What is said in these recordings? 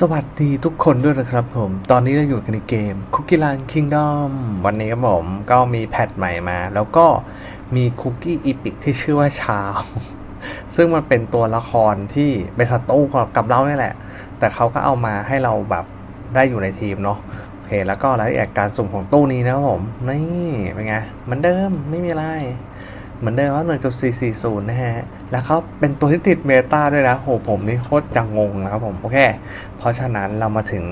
สวัสดีทุกคนด้วยนะครับผม ตอนนี้เราอยู่กันในเกม Cookie Land Kingdom วันนี้ครับผมก็มีแพทใหม่มา แล้วก็มีคุกกี้อีพิกที่ชื่อว่าชาว ซึ่งมันเป็นตัวละครที่เป็นศัตรูกับเราเนี่ยแหละ แต่เขาก็เอามาให้เราแบบได้อยู่ในทีมเนาะโอเค แล้วก็รายละเอียดการสุ่มของตู้นี้นะครับผม นี่เป็นไงเหมือนเดิมไม่มีอะไร เหมือนเดิมว่า1.440นะฮะ แล้วเขาเป็นตัวที่ติดเมตาด้วยนะโหผมนี่โคตรจะงงนะครับผม โอเค เพราะฉะนั้นเรามาถึง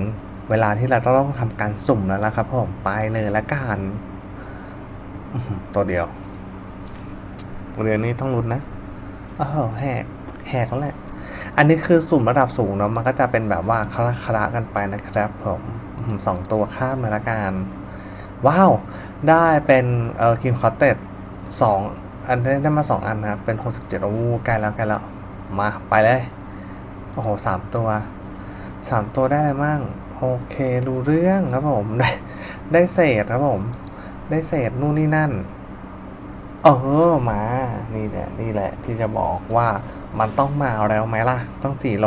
เวลาที่เราต้องทำการสุ่มแล้วละครับผมไปเลยละกันตัวเดียวเรียนนี้ต้องลุ้นนะอ้าวแหกแหกแล้วแหละ อันนี้คือสุ่มระดับสูงเนาะมันก็จะเป็นแบบว่าคละคละกันไปนะครับ ผมสองตัวข้ามมาละกัน ว้าว ได้เป็นเอ่อคิมคอตเต็ดสอง อันได้ได้มาสองอันนะครับ เป็นหกสิบเจ็ดโอ้ใกล้แล้วใกล้แล้ว มาไปเลย โอ้โหสามตัวสามตัวได้อะไรมั่ง โอเครู้เรื่องครับผม ได้ได้เศษครับผม ได้เศษนู่นนี่นั่น เออมา นี่แหละนี่แหละ ที่จะบอกว่ามันต้องมาแล้วไหมล่ะ ต้องสี่โล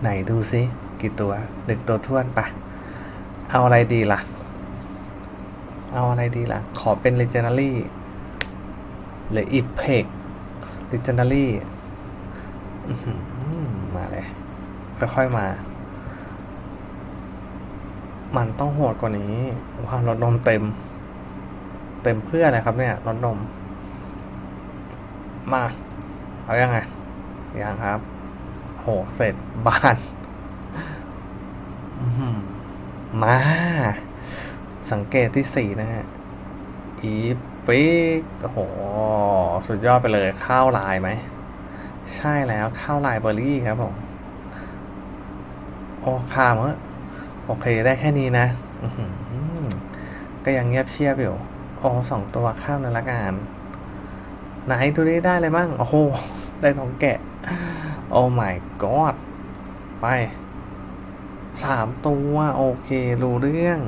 ไหนดูซิ กี่ตัวหนึ่งตัวท้วนปะเอาอะไรดีล่ะ เอาอะไรดีล่ะ ขอเป็น legendary หรือ e p e c legendary อื้อหือมาเลย ค่อยๆมา มันต้องโหดกว่านี้ว้ารถนมเต็ม เต็มเพื่ออะไรครับเนี่ยรถนม มา เอายังไงยังครับ โหเสร็จบ้านมา สังเกตที่สี่นะฮะ อีปิกโอ้โห สุดยอดไปเลยข้าวลายไหม ใช่แล้วข้าวลายเบอร์รี่ครับผม โอ้ข้ามเออโอเคได้แค่นี้นะ ก็ยังเงียบเชียบอยู่ โอ้สองตัวข้ามเลยละกันไหนดูนี้ได้เลยมั่ง โอ้โห ได้น้องแกะ โอ้ my god ไปสามตัว โอเค รู้เรื่อง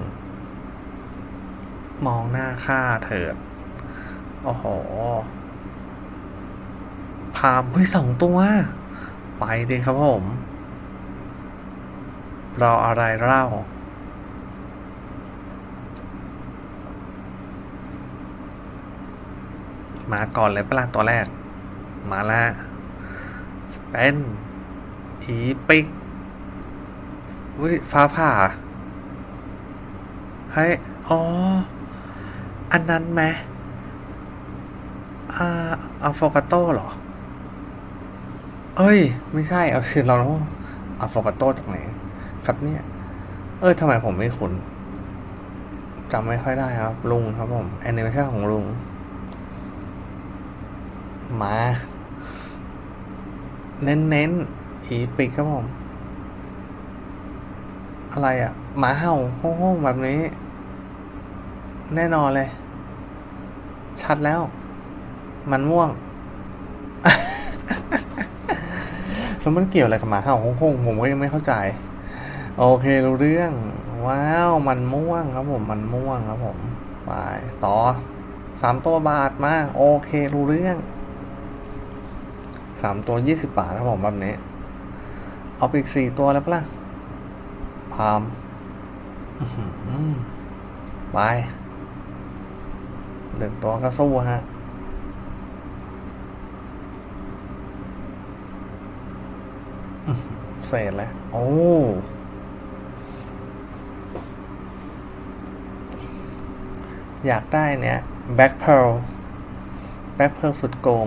มองหน้าค่าเถิด โอ้โหพามเฮ้ยสองตัว ไปดิครับผม รออะไรเล่า มาก่อนเลยเปลาตัวแรก มาล้วเป็นอีปิกอุ้ยฟ้าผ่าเฮ้ยอ๋อ อันนั้นไหมอ่าอัลโฟกาโต้เหรอ เอ้ย ไม่ใช่ เอาสิเราอัลโฟกาโต้จากไหน ครับเนี่ย เอ้ยทำไมผมไม่คุ้นจำไม่ค่อยได้ครับ ลุงครับผมแอนิเมชั่นของลุง มา เน้นเน้นๆอีปิกครับผม อะไรอะ่ะหมาเห่าห้องๆแบบนี้ แน่นอนเลย ชัดแล้ว มันม่วง แล้วมันเกี่ยวอะไรกับหมาเห่าห้องๆผมก็ยังไม่เข้าใจ โอเครู้เรื่อง ว้าว มันม่วงครับผม มันม่วงครับผมไปต่อสามตัวบาทมา โอเครู้เรื่องสามตัวยี่สิบบาทครับผมแบบนี้ เอาไปอีกสี่ตัวแล้วปะล่ะพามไป เหลืตัวก็สู้ฮะเสร็จแล้ว โอ้อยากได้เนี่ยแบ็คเพลแบ็คเพลสุดโกง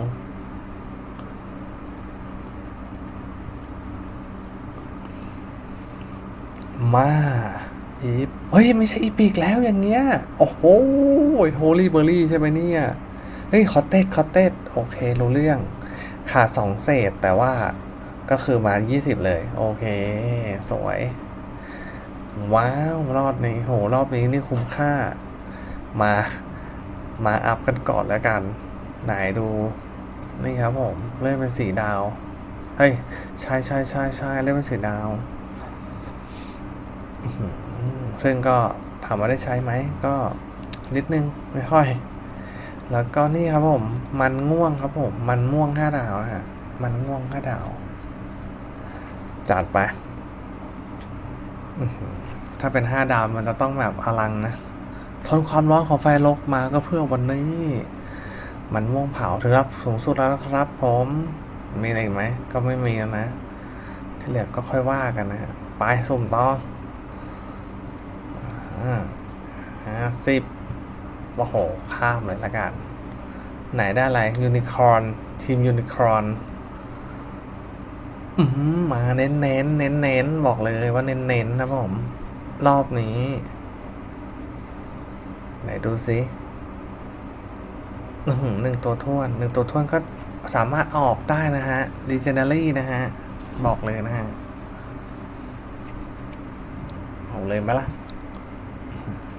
มา อีฟเฮ้ย ไม่ใช่อีปีกแล้วอย่างเงี้ย โอ้โหโฮลี่เบอร์รี่ใช่ไหมเนี่ย เฮ้ย คอเต็ดคอเต็ดโอเค รู้เรื่อง ขาดสองเศษแต่ว่าก็คือมา 20 เลย โอเค สวย ว้าว รอบนี้โห รอบนี้นี่คุ้มค่า มา มาอัพกันก่อนแล้วกัน ไหนดู นี่ครับผม เล่นเป็นสีดาว เฮ้ย ใช่ใช่ใช่ใช่เล่นเป็นสีดาว ซึ่งก็ถามว่าได้ใช้ไหมก็นิดนึงไม่ค่อย แล้วก็นี่ครับผม มันง่วงครับผม มันม่วงห้าดาวฮะมันม่วงห้าดาว จัดไปถ้าเป็นห้าดาวมันจะต้องแบบอลังนะทนความร้อนของไฟลกมาก็เพื่อวันนี้ มันม่วงเผาถึงรับสูงสุดแล้วนะครับผมมีอะไรอีกไหม ก็ไม่มีแล้วนะ ที่เหลือก็ค่อยว่ากันนะฮะไปสุ่มต่อ ห้าสิบโอ้โหข้ามเลยละกัน ไหนได้อะไรยูนิคอร์นทีมยูนิคอร์นมาเน้นเน้นเน้นเน้นบอกเลยว่าเน้นเน้นนะผม รอบนี้ ไหนดูสิหนึ่งตัวท้วนหนึ่งตัวท้วนก็สามารถออกได้นะฮะ d e g e n e r y นะฮะ บอกเลยนะฮะออกเลยไหมล่ะ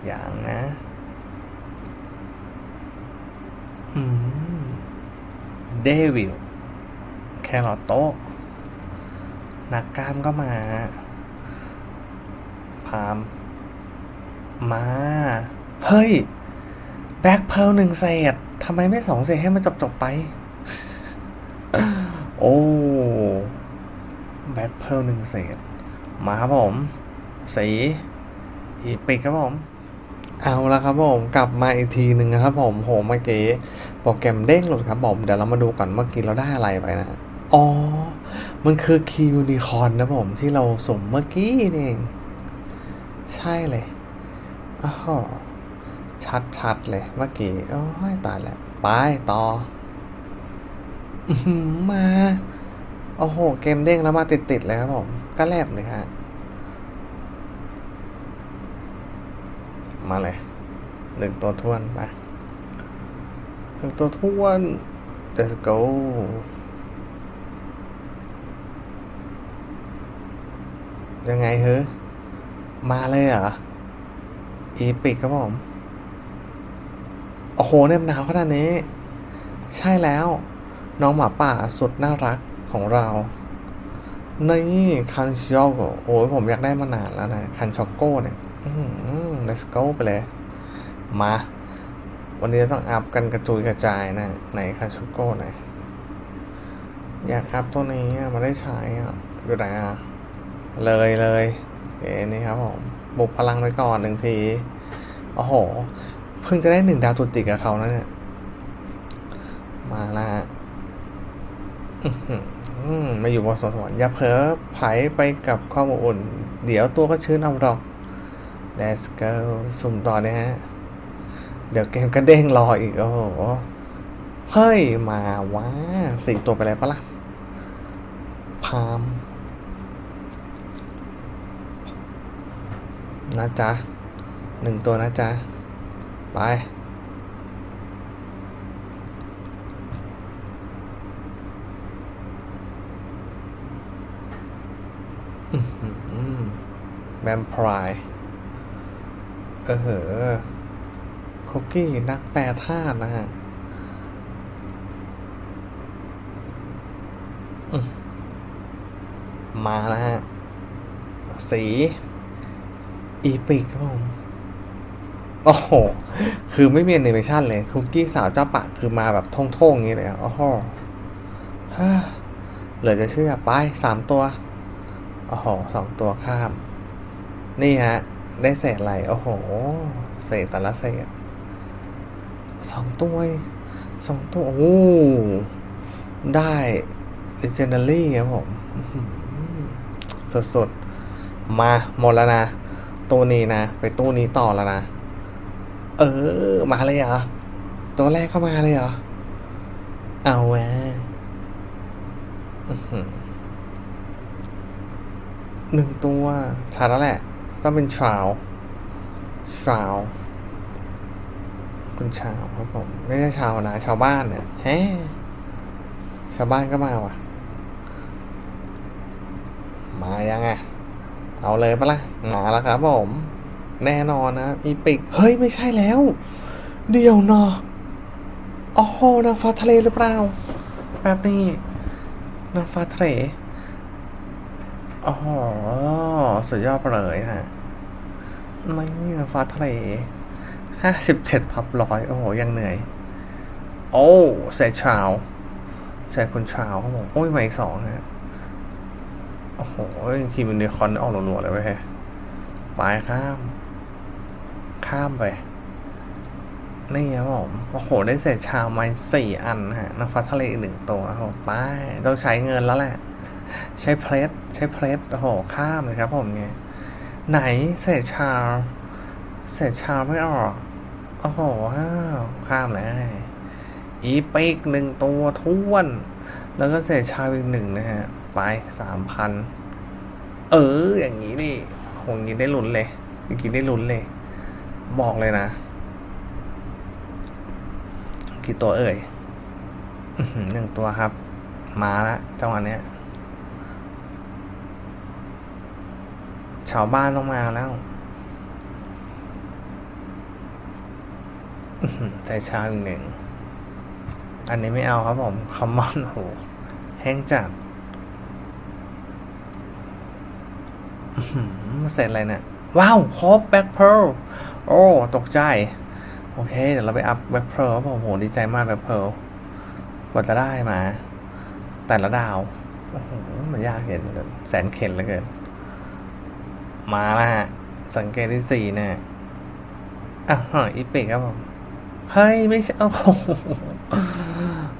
อย่างนะอืมเดวิลแครอตโตะนักกล้ามก็มา พาม มา เฮ้ย แบ็คเพลหนึ่งเศษทำไมไม่สองเศษให้มันจบจบๆไป โอ้แบ็คเพลหนึ่งเศษมาครับผม สี อีปิกครับผม เอาละครับผมกลับมาอีกทีหนึ่งนะครับผมโหเมื่อกี้โปรแกรมเด้งหลุดครับผมเดี๋ยวเรามาดูก่อนเมื่อกี้เราได้อะไรไปนะอ๋อ มันคือคีย์ยูนิคอนนะผมที่เราสมเมื่อกี้นี่เองใช่เลยอ้าวชัดเลยเมื่อกี้โอ้ยตายแล้วไปต่อมาโอ้โห เกมเด้งแล้วมาติดๆเลยครับผม ก็แลบเลยฮะ มาเลยหนึ่งตัวท้วนไปหนึ่งตัวท้วน let's go ยังไงเฮ้มาเลยเหรออีปิกครับผม โอ้โหเนี่ยมนหนาวขนาดนี้ ใช่แล้ว น้องหมาป่าสุดน่ารักของเรานี่คันช็อกโกโอ้ยผมอยากได้มานานแล้วนะ คันช็อกโก้เนี่ย let's go ไปเลย มา วันนี้ต้องอัพกันกระจุยกระจายนะ ไหนคันช็อกโก้ไหนอยอยากอัพตัวนี้มาได้ใช้อะอยู่ไหนอะ เลยเลยโอเคนี่ครับผม บุกพลังไปก่อนหนึ่งที โอ้โห เพิ่งจะได้หนึ่งดาวตุติกับเขานะเนี่ย มาละมาอยู่บนสวรรค์อย่าเผลอไผไปกับความอบอุ่น เดี๋ยวตัวก็ชื้นเอาหรอก Let's go สุ่มต่อนี่ฮะ เดี๋ยวเกมก็เด้งรออีก โอ้โห เฮ้ย มาว้าสี่ตัวไปแล้วปะล่ะ พามนะจ๊ะหนึ่งตัวนะจ๊ะ ไป แวมไพร์ เออเหอคุกกี้นักแปรธาตุนะฮะมมาแล้วฮะ สี อีปิกครับผม โอ้โห คือไม่มีแอนิเมชันเลย คุกกี้สาวเจ้าปะคือมาแบบท่งๆอย่างนี้เลยอะโอ้โหเหลือจะเชื่อ ไปสามตัว โอ้โหสองตัวข้าม นี่ฮะ ได้เศษอะไร โอ้โห เศษแต่ละเศษสองตัวสองตัว โอ้โหได้ legendary ครับผม สดๆ มาหมดแล้วนะตู้นี้นะ ไปตู้นี้ต่อแล้วนะ เออ มาเลยเหรอ ตัวแรกเข้ามาเลยเหรอ เอาแหวหนึ่งตัวชัดแล้วแหละ ต้องเป็นชาวชาวคุณชาวครับผม ไม่ใช่ชาวนะ ชาวบ้านเนี่ยแฮชาวบ้านก็มาว่ะ มายังไงเอาเลยปะล่ะมาแล้วครับผม แน่นอนนะอีปิก เฮ้ย ไม่ใช่แล้ว เดี๋ยวนาะโอ้โหนางฟ้าทะเลหรือเปล่า แบบนี้นางฟ้าทะเล อ๋อสุดยอดเลยฮะไม่นางฟ้าทะเลห้าสิบเจ็ดพับร้อยโอ้โห ยังเหนื่อย โอ้เซชาวเซคุณชาวครับผมโอ้ยมาอีกสองฮะโอ้โหคีมินเดคอนออกหลัวๆเลยเว้ยไปข้าม ข้ามไป นี่ครับผมโอ้โห ได้เศษชาวไม้สี่อันฮะน้ำฟ้าทะเลอีกหนึ่งตัวครับผมไปต้องใช้เงินแล้วแหละ ใช้เพลสใช้เพลสโอ้โห ข้ามเลยครับผมไงไหนเศษชาวเศษชาวไม่ออกโอ้โหอ้าวข้ามเลยอีปิกหนึ่งตัวท้วน แล้วก็เศษชาวอีกหนึ่งนะฮะ ไปสามพันเออ อย่างนี้นี่คงนี้ได้ลุ้นเลยเมื่อกี้ได้ลุ้นเลย บอกเลยนะ กี่ตัวเอ่ยหนึ่งตัวครับ มาละจังหวะเนี้ย ชาวบ้านต้องมาแล้วใจชาอีกหนึ่ง อันนี้ไม่เอาครับผม คอมมอนโห แห้งจัดเสร็จอะไรเนี่ย ว้าวครบแบ็คเพร์ลโอ้ ตกใจ โอเค เดี๋ยวเราไปอัพแบ็คเพร์ลครับผมโห ดีใจมากแบ็คเพร์ลกว่าจะได้มา แต่ละดาว โอ้โห มันยากเห็นเลือเกินแสนเข็นเหลือเกิน มาแล้วฮะ สังเกตที่สี่เนี่ยอะฮะอีปิกครับผม เฮ้ย ไม่ใช่โอ้โห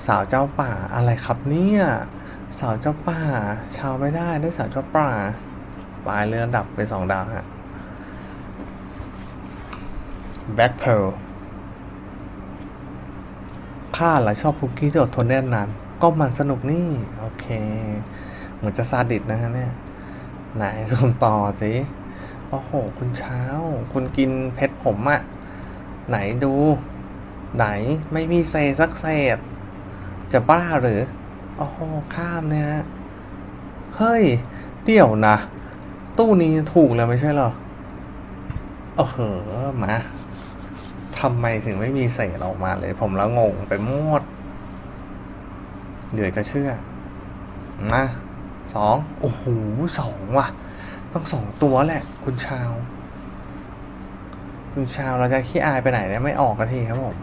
สาวเจ้าป่าอะไรครับเนี่ย สาวเจ้าป่า ชาวไม่ได้ได้สาวเจ้าป่าปลายเรือดับไปสองดาวฮะแบ็คเพลข้าหลายชอบคุกกี้ที่อดทนได้นาน ก็มันสนุกนี่ โอเค เหมือนจะซาดิสนะฮะเนี่ย ไหนส่งต่อสิโอ้โห คุณเช้า คุณกินเพชรผมอะไหนดู ไหนไม่มีเศษสักเศษ จะบ้าหรือโอ้โห ข้ามเนี่ยเฮ้ย เดี๋ยวนะ ตู้นี้ถูกแล้วไม่ใช่หรอโอ้โหมาทำไมถึงไม่มีเศษออกมาเลย ผมแล้วงงไปหมด เหลือจะเชื่อมา สองโอ้โหสองว่ะ ต้องสองตัวแหละ คุณชาว คุณชาวเราจะขี้อายไปไหนเนี่ยไม่ออกกันทีครับผม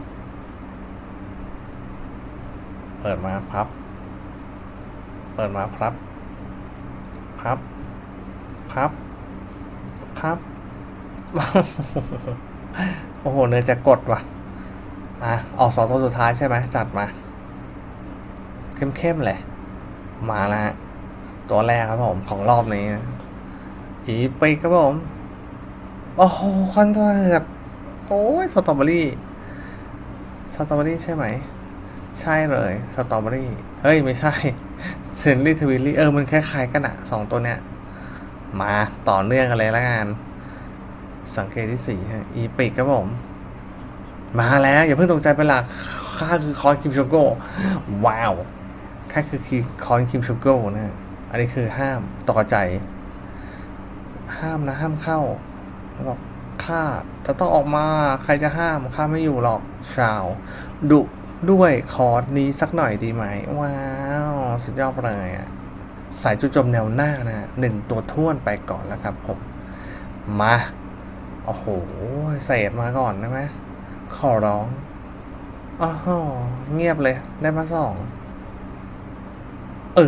เปิดมาพับ เปิดมาพับ พับ พับ พับ โอ้โหเนยจะกดว่ะอะออกสองตัวสุดท้ายใช่ไหมจัดมา เข้มๆเลยมาแล้วฮะ ตัวแรกครับผม ของรอบนี้อีปีกครับผม โอ้โหคอนเสิร์ตโอ้ยสตรอเบอรี่สตรอเบอรี่ใช่ไหม ใช่เลยสตรอเบอรี่ เฮ้ย ไม่ใช่เซนลี่ทวิลลี่เออ มันคล้ายๆกันอะสองตัวเนี้ย มาต่อเนื่องกันเลยละกัน สังเกตที่สี่ฮะอีปิกครับผม มาแล้ว อย่าเพิ่งตกใจไปหลักค่าคือคอนคิมโชโก้ว้าวค่าคือคอนคิมโชโก้นะ อันนี้คือห้ามต่อใจ ห้ามนะห้ามเข้าแล้วบอกข้าจะต้องออกมาใครจะห้ามข้าไม่อยู่หรอกชาวดุด้วยคอร์สนี้สักหน่อยดีไหม ว้าว สุดยอดไปเลยอะสายจุจมแนวหน้านะหนึ่งตัวท้วนไปก่อนแล้วครับผม มา โอ้โหเศษมาก่อนได้ไหมขอร้องอ้าวเงียบเลยได้มาสอง เอ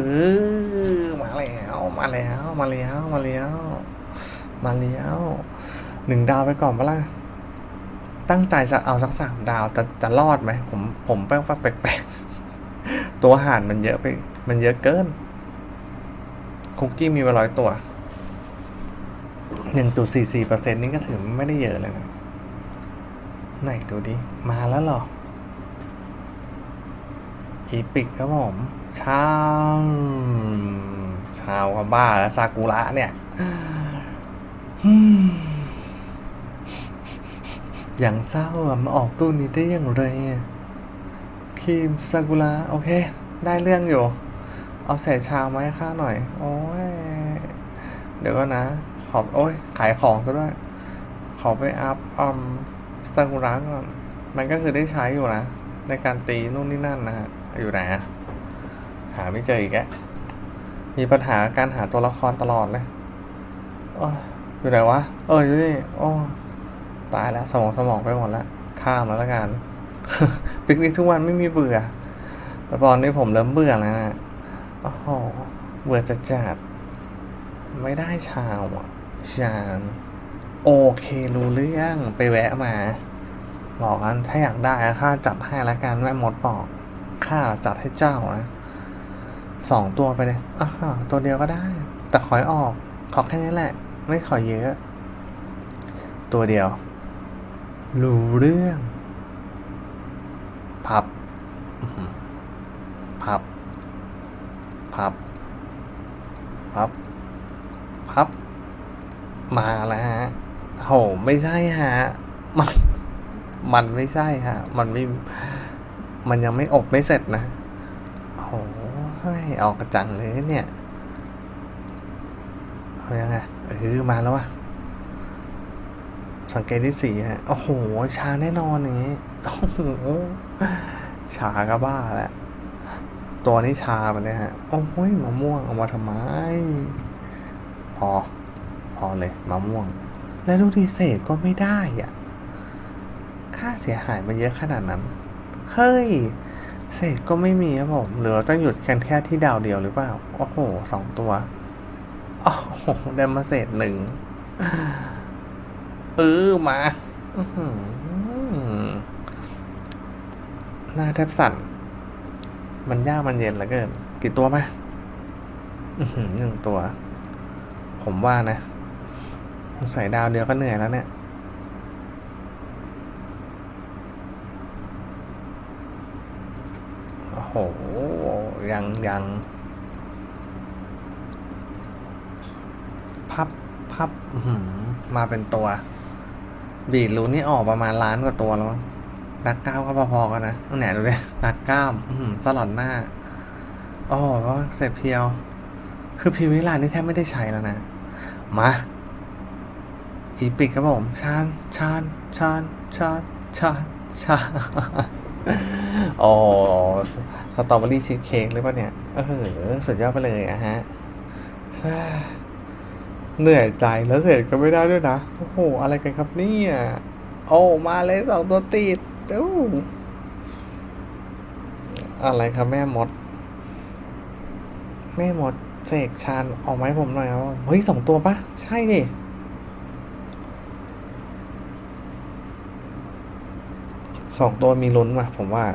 อ มาแล้วมาแล้วมาแล้วมาแล้วมาแล้วหนึ่งดาวไปก่อนปะล่ะตั้งใจจะเอาสักสามดาวแต่จะรอดไหมผมผมแป้งฟักแปลกๆตัวห่านมันเยอะไป มันเยอะเกิน คุกกี้มีมาร้อยตัวหนึ่งจุดสี่สี่เปอร์เซ็นต์นี่ก็ถือไม่ได้เยอะเลยนะ ไหนดูดิ มาแล้วหรอ อีปิกครับผมชาวชาวกับบ้าแล้วซากุระเนี่ยอย่างเศร้าอะมาออกตู้นี้ได้อย่างไรครีมซากุระโอเค ได้เรื่องอยู่ เอาใส่ชาวมาให้ข้าหน่อย โอ้ย เดี๋ยวก็นะ ขอโอ้ย ขายของซะด้วย ขอไปอัพอมซากุระก่อน มันก็คือได้ใช้อยู่นะ ในการตีนู่นนี่นั่นนะฮะ อยู่ไหนอะหาไม่เจออีกแล้วมีปัญหาการหาตัวละครตลอดเลยอยู่ไหนวะ เอออยู่นี่โอ้ตายแล้วสมองสมองไปหมดแล้วข้ามแล้วละกันปิกนิกทุกวันไม่มีเบื่อแต่ตอนนี้ผมเริ่มเบื่อแล้วนะโอ้โหเบื่อจัดจัดไม่ได้ชาวอะชาญโอเครู้เรื่องไปแวะมา บอกกันถ้าอยากได้ข้าจัดให้ละกันแม่มดบอก ข้าจัดให้เจ้านะสองตัวไปเลยอ่าตัวเดียวก็ได้ แต่ขอยออก ขอแค่นี้แหละ ไม่ขอเยอะ ตัวเดียว รู้เรื่อง พับ พับ พับ พับ พับ มาแล้วฮะโห ไม่ใช่ฮะ มัน มันไม่ใช่ฮะ มันไม่ มันยังไม่อบไม่เสร็จนะโหเฮ้ยออกกระจังเลยเนี่ย เอายังไงเออมาแล้ววะสังเกตที่สีฮะ โอ้โห ชาแน่นอนนี้โอ้โหชาก็บ้าแหละ ตัวนี้ชาไปเลยฮะ โอ้โหมะม่วงเอามาทำไม พอ พอเลยมะม่วง แล้วลูกดีเศษก็ไม่ได้อะ ค่าเสียหายมันเยอะขนาดนั้น เฮ้ย เศษก็ไม่มีครับผม หรือเราต้องหยุดกันแค่ที่ดาวเดียวหรือเปล่า โอ้โหสองตัว โอ้โหได้มาเศษหนึ่งเออมาหน้าแทบสั่น มันยากมันเย็นเหลือเกิน กี่ตัวมาอื้อหือหนึ่งตัว ผมว่านะใส่ดาวเดียวก็เหนื่อยแล้วเนี่ย โอ้โหยังยังพับพับมาเป็นตัว บีดรูนนี่ออกประมาณล้านกว่าตัวแล้วมั้งดักก้าวก็พอๆกันนะไหนดูดิดักก้ามสลอนหน้าโอ้โหเสร็จเพียว คือพีวิลานี่แทบไม่ได้ใช้แล้วนะ มาอีปิกครับผมชานชานชานชานชานชานโอ้ สตรอเบอรี่ชีสเค้กหรือเปล่าเนี่ยเออสุดยอดไปเลยอะฮะเหนื่อยใจแล้วเสร็จก็ไม่ได้ด้วยนะ โอ้โห อะไรกันครับเนี่ยโอ้มาเลยสองตัวติดดูอะไรครับแม่มด แม่มดเสกชานออกมาให้ผมหน่อยครับเฮ้ยสองตัวปะใช่ดิสองตัวมีลุ้นว่ะผมว่า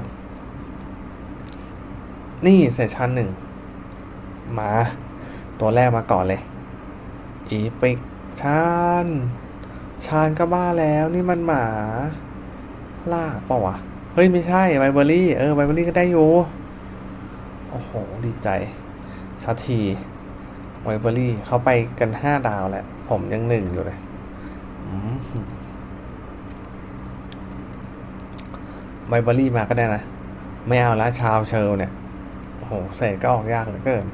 นี่เสชานหนึ่ง มา ตัวแรกมาก่อนเลยอีปิกชานชานก็บ้าแล้วนี่มันหมา ล่าเปล่าวะ เฮ้ย ไม่ใช่ไบเบอรี่ เออไบเบอรี่ก็ได้อยู่ โอ้โห ดีใจสักทีไวเบอรี่เขาไปกันห้าดาวแล้ว ผมยังหนึ่งอยู่เลยไวเบอรี่มาก็ได้นะ ไม่เอาละชาวเชลเนี่ย โอ้โหเศษก็ออกยากเหลือเกิน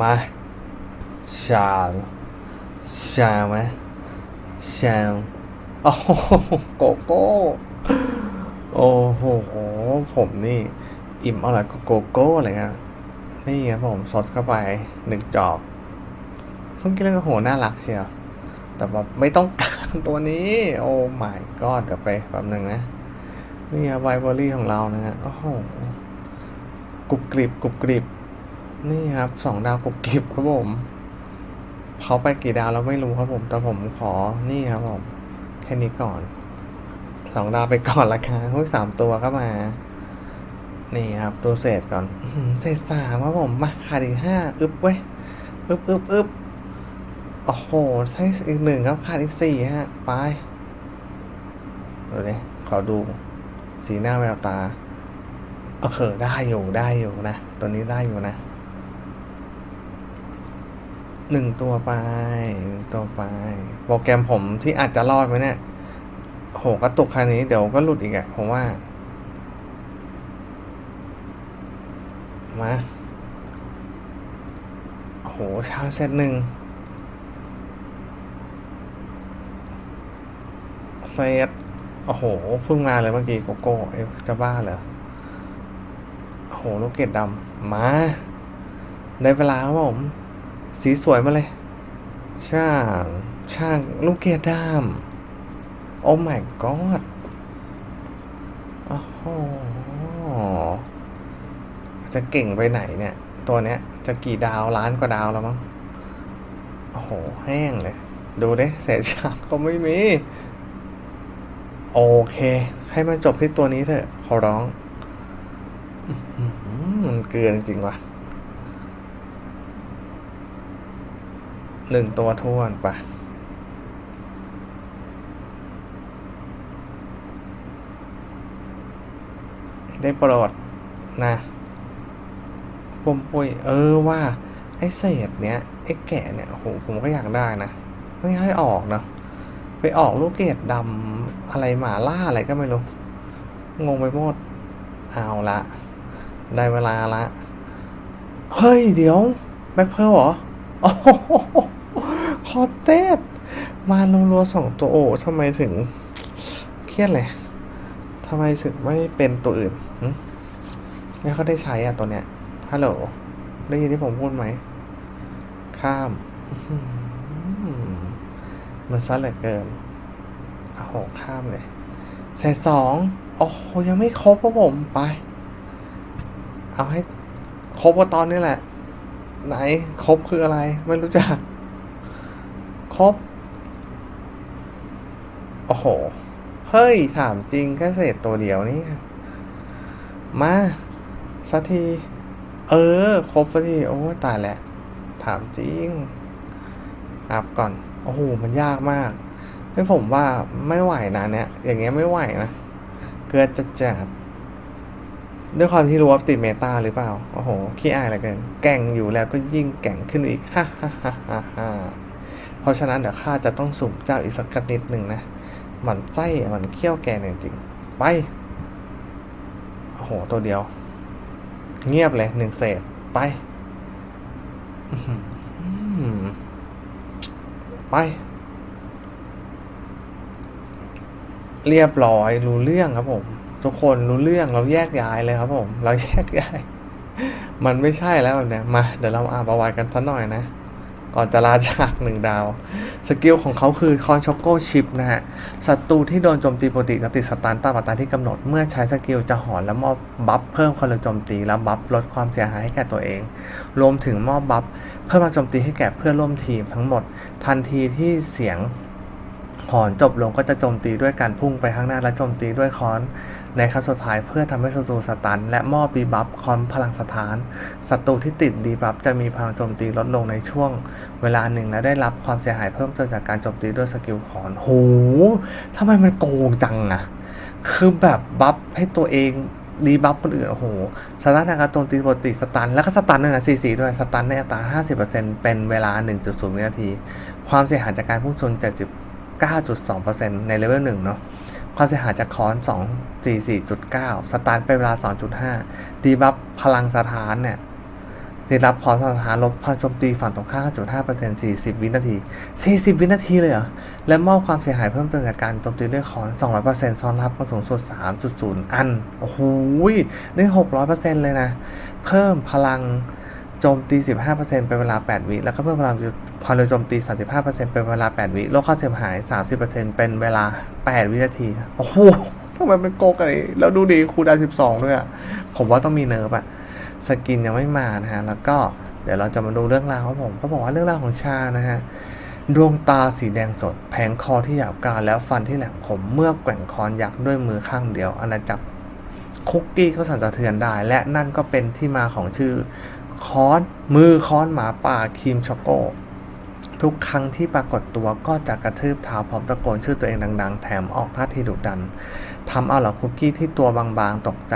มา ชาลชาไหมชาโอ้โหโกโก้ โอ้โห ผมนี่ อิ่มอร่อยกับโกโก้เลยครับนี่ครับผมสดเข้าไปหนึ่งจอบเพิ่งกินแล้วก็โหน่ารักเชียวแต่แบบไม่ต้องการตัวนี้ โอ้ my god เดี๋ยวไปแป๊บหนึ่งนะ นี่ครับไวเบอรี่ของเรานะฮะโอ้โหกรุบกริบกรุบกริบ นี่ครับสองดาวกรุบกริบครับผมเขาไปกี่ดาวเราไม่รู้ครับผมแต่ผมขอนี่ครับผมแค่นี้ก่อนสองดาวไปก่อนละกันหุ้ยสามตัวก็มา นี่ครับตัวเศษก่อนเศษสามครับผมมาขาดอีกห้าอึบเว้ยอึบอึบอึบโอ้โหใช่อีกหนึ่งครับขาดอีกสี่ฮะไปดูเลยขอดู สีหน้าแววตาโอเคได้อยู่ได้อยู่นะตัวนี้ได้อยู่นะหนึ่งตัวไปหนึ่งตัวไป โปรแกรมผมที่อาจจะรอดไหมเนี่ย โหกระตุกคันนี้เดี๋ยวก็หลุดอีกอะผมว่า มาโหชาเซตหนึ่งเซต โอ้โหเพิ่งมาเลยเมื่อกี้โกโก้เอจะบ้าเหรอโอ้โหลูกเกดดำมาได้เวลาครับผม สีสวยมาเลย ช่าง ช่างลูกเกดดำโอ้ my god โอ้โหจะเก่งไปไหนเนี่ย ตัวเนี้ย จะกี่ดาวล้านกว่าดาวแล้วมั้งโอ้โห แห้งเลย ดูดิเศษฉาก็ไม่มี โอเค ให้มันจบที่ตัวนี้เถอะ ขอร้อง มันเกลือจริงๆว่ะหนึ่งตัวทวนไปได้โปรดนะปุ่มปุยเออว่า ไอ้เศษเนี้ย ไอ้แกะเนี่ยโอ้โหผมก็อยากได้นะ ไม่ให้ออกนะ ไปออกลูกเกดดำอะไรหมาล่าอะไรก็ไม่รู้ งงไปหมด เอาละ ได้เวลาละ เฮ้ย เดี๋ยวแบ็คเพลเหรอโอ้โหคอเตสมารัวๆสองตัวโอ้ทำไมถึง เครียดเลยทำไมถึงไม่เป็นตัวอื่นไม่เขาได้ใช้อะตัวเนี้ยฮัลโหลได้ยินที่ผมพูดไหม ข้าม มันซัดเหลือเกินโอ้โหข้ามเลยใส่สองโอ้โหยังไม่ครบครับผมไป เอาให้ครบว่าตอนนี้แหละ ไหนครบคืออะไร ไม่รู้จัก ครบ โอ้โห เฮ้ย ถามจริงแค่เศษตัวเดียวนี่มาสักที เออ ครบสักที โอ้ตายแหล้วถามจริงอัพก่อน โอ้โหมันยากมากไม่ผมว่าไม่ไหวนะเนี่ยอย่างเงี้ยไม่ไหวนะเกิดจะจับด้วยความที่รู้ว่าติดเมตาหรือเปล่า โอ้โห ขี้อายเหลือเกินแก่งอยู่แล้วก็ยิ่งแก่งขึ้นอีกฮ่าฮ่าฮ่าฮ่าฮ่าเพราะฉะนั้นเดี๋ยวข้าจะต้องสุ่มเจ้าอีกสักนิดหนึ่งนะ มันไส้มันเคี้ยวแกนจริงๆไป โอ้โห ตัวเดียว เงียบเลยหนึ่งเศษ ไป ไป เรียบร้อยรู้เรื่องครับผม ทุกคนรู้เรื่องเราแยกย้ายเลยครับผม เราแยกย้าย มันไม่ใช่แล้วแบบเนี้ยมา เดี๋ยวเราอ่านประวัติกันสักหน่อยนะ ก่อนจะลาจากหนึ่งดาว สกิลของเขาคือคอนช็อกโกชิปนะฮะศัตรูที่โดนโจมตีปกติจะติดสตันตามอัตราที่กำหนด เมื่อใช้สกิลจะหอนและมอบบัฟเพิ่มความเร็วโจมตีและบัฟลดความเสียหายให้แก่ตัวเอง รวมถึงมอบบัฟเพิ่มพลังโจมตีให้แก่เพื่อนร่วมทีมทั้งหมด ทันทีที่เสียงหอนจบลงก็จะโจมตีด้วยการพุ่งไปข้างหน้าและโจมตีด้วยค้อน ในครั้งสุดท้ายเพื่อทำให้ศัตรูสตัน และมอบดีบัฟคอนพลังสถานศัตรูที่ติดดีบัฟจะมีพลังโจมตีลดลงในช่วงเวลาหนึ่งและได้รับความเสียหายเพิ่มเติมจากการโจมตีด้วยสกิลขอนโหทำไมมันโกงจังอะคือแบบบัฟให้ตัวเองดีบัฟคนอื่นโอ้โหสถานการณ์โจมตีปกติสตัน แล้วก็สตันด้วยนะซีซีด้วยสตันในอัตรา 50%เป็นเวลา 1.0วินาที ความเสียหายจากการพุ่งชน79.2%ในเลเวล1เนาะ ความเสียหายจากคอน 2 44.9 สตาร์ทเป็นเวลา 2.5 ดีบัฟพลังสถานเนี่ยได้รับคอนสถานลบพลังโจมตีฝั่งตรงข้าม5.5% 40 วินาที 40 วินาทีเลยเหรอ และมอบความเสียหายเพิ่มเติมจากการโจมตีด้วยคอน 200%ซ้อนรับมาสูงสุด 3.0 อัน โอ้โหได้600%เลยนะ เพิ่มพลังโจมตี 15%เป็นเวลา 8 วิ แล้วก็เพิ่มพลัง ความเร็วโจมตี 35%เป็นเวลา 8 วิลดค่าเสียหาย 30%เป็นเวลา 8 วินาที โอ้โหทำไมมันโกงกันนี้แล้วดูดีคูดา12 ด้วยอะผมว่าต้องมีเนิร์ฟอะสกินยังไม่มานะฮะ แล้วก็เดี๋ยวเราจะมาดูเรื่องราวครับผมเขาบอกว่าเรื่องราวของชานะฮะดวงตาสีแดงสด แผงคอที่หยาบกาแล้วฟันที่แหลมคมเมื่อแกว่งคอนยักษ์ด้วยมือข้างเดียวอาณาจักรคุกกี้ก็สั่นสะเทือนได้ และนั่นก็เป็นที่มาของชื่อคอนมือคอนหมาป่าครีมช็อกโก ทุกครั้งที่ปรากฏตัวก็จะกระทืบเท้าพร้อมตะโกนชื่อตัวเองดัง ๆ แถมออกท่าทีดุดัน ทำเอาเหล่าคุกกี้ที่ตัวบางๆ ตกใจ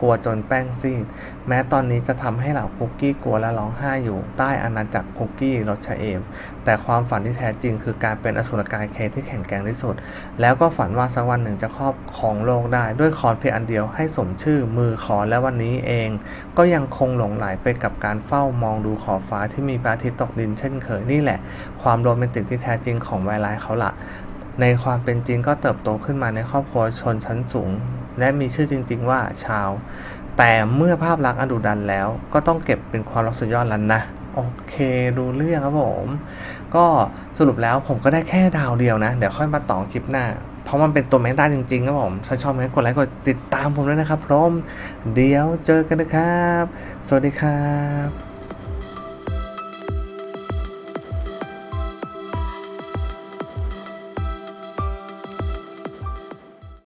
กลัวจนแป้งซีด แม้ตอนนี้จะทำให้เหล่าคุกกี้กลัวและร้องไห้อยู่ใต้อาณาจักรคุกกี้รสชาเอม แต่ความฝันที่แท้จริงคือการเป็นอสุรกายเคที่แข็งแกร่งที่สุด แล้วก็ฝันว่าสักวันหนึ่งจะครอบครองโลกได้ด้วยคอนเพียงอันเดียวให้สมชื่อมือคอนและวันนี้เอง ก็ยังคงหลงไหลไปกับการเฝ้ามองดูขอบฟ้าที่มีพระอาทิตย์ตกดินเช่นเคยนี่แหละ ความโรแมนติกที่แท้จริงของไวไลเขาละ ในความเป็นจริงก็เติบโตขึ้นมาในครอบครัวชนชั้นสูง และมีชื่อจริง ๆ ว่าชาว แต่เมื่อภาพลักษณ์อดุดันแล้ว ก็ต้องเก็บเป็นความรักสุดยอดแล้วนะ โอเคดูเรื่องครับผม ก็สรุปแล้วผมก็ได้แค่ดาวเดียวนะ เดี๋ยวค่อยมาต่อคลิปหน้า เพราะมันเป็นตัวแมงดาจริงๆครับผมถ้าชอบให้กดไลค์กดติดตามผมด้วยนะครับพร้อม เดี๋ยวเจอกันนะครับ สวัสดีครับ